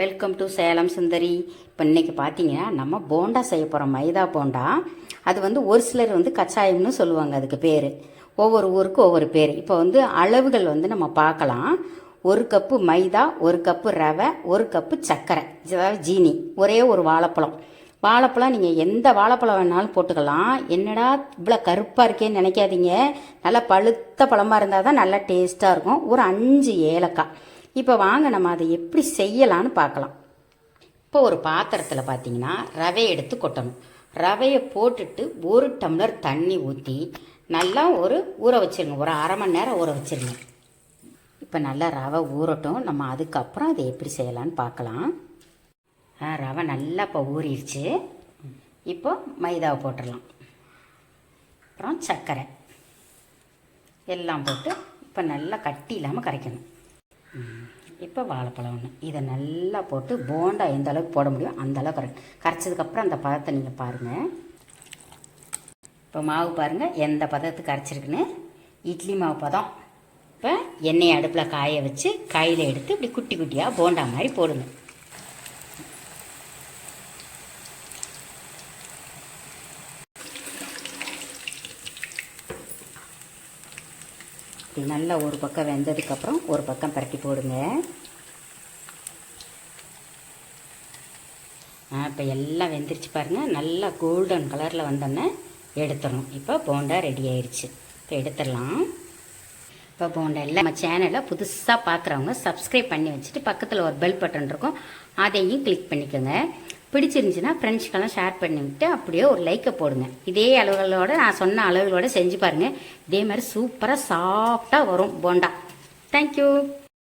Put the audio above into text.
Welcome to Salem சுந்தரி இப்போ இன்னைக்கு பார்த்தீங்கன்னா நம்ம போண்டா செய்ய போகிறோம் மைதா போண்டா. அது வந்து ஒரு சிலர் வந்து கச்சாயம்னு சொல்லுவாங்க அதுக்கு பேர். ஒவ்வொரு ஊருக்கு ஒவ்வொரு பேர். இப்போ வந்து அளவுகள் வந்து நம்ம பார்க்கலாம். ஒரு கப்பு மைதா ஒரு கப்பு ரவை ஒரு கப்பு சர்க்கரை. அதாவது ஜீனி. ஒரே ஒரு வாழைப்பழம். வாழைப்பழம் நீங்கள் எந்த வாழைப்பழம் வேணாலும் போட்டுக்கலாம். என்னடா இவ்வளோ கருப்பாக இருக்கேன்னு நினைக்காதீங்க. நல்லா பழுத்த பழமாக இருந்தால் தான் நல்லா டேஸ்ட்டாக இருக்கும். ஒரு அஞ்சு ஏலக்காய். இப்போ வாங்க நம்ம அதை எப்படி செய்யலான்னு பார்க்கலாம். இப்போ ஒரு பாத்திரத்தில் பார்த்தீங்கன்னா ரவை எடுத்து கொட்டணும். ரவையை போட்டுட்டு ஒரு டம்ளர் தண்ணி ஊற்றி நல்லா ஒரு ஊற வச்சிருங்க. ஒரு அரை மணி நேரம் ஊற வச்சிருங்க. இப்போ நல்லா ரவை ஊறட்டும். நம்ம அதுக்கப்புறம் அதை எப்படி செய்யலான்னு பார்க்கலாம். ரவை நல்லா இப்போ ஊறிடுச்சு. இப்போ மைதாவை போட்டுடலாம். அப்புறம் சர்க்கரை. எல்லாம் போட்டு இப்போ நல்லா கட்டி இல்லாமல் கரைக்கணும். இப்போ வாழைப்பழம் ஒன்று இதை நல்லா போட்டு போண்டா எந்த அளவுக்கு போட முடியும் அந்த அளவுக்கு கரை கரைச்சதுக்கப்புறம் அந்த பதத்தை நீங்கள் பாருங்கள் இப்போ மாவு பாருங்கள் எந்த பதத்துக்கு கரைச்சிருக்குன்னு. இட்லி மாவு பதம். இப்போ எண்ணெயை அடுப்பில் காய வச்சு கையில் எடுத்து இப்படி குட்டி குட்டியாக போண்டா மாதிரி போடுங்க. நல்லா ஒரு பக்கம் வெந்ததுக்கப்புறம் ஒரு பக்கம் பரட்டி போடுங்க. இப்போ எல்லாம் வெந்துருச்சு பாருங்கள் நல்லா கோல்டன் கலரில் வந்தோன்னே எடுத்துடணும். இப்போ போண்டா ரெடி ஆயிடுச்சு இப்போ எடுத்துடலாம். இப்போ போண்டா எல்லாம் நம்ம சேனலை புதுசாக பார்க்குறவங்க சப்ஸ்கிரைப் பண்ணி வச்சுட்டு பக்கத்தில் ஒரு பெல் பட்டன் இருக்கும். அதையும் கிளிக் பண்ணிக்கோங்க. பிடிச்சிருந்துச்சுன்னா ஃப்ரெண்ட்ஸ்க்கெல்லாம் ஷேர் பண்ணிவிட்டு அப்படியே ஒரு லைக்கை போடுங்க. இதே அளவுகளோட நான் சொன்ன அளவுகளோட செஞ்சு பாருங்கள் இதே மாதிரி சூப்பராக சாஃப்டாக வரும் போண்டா. தேங்க்யூ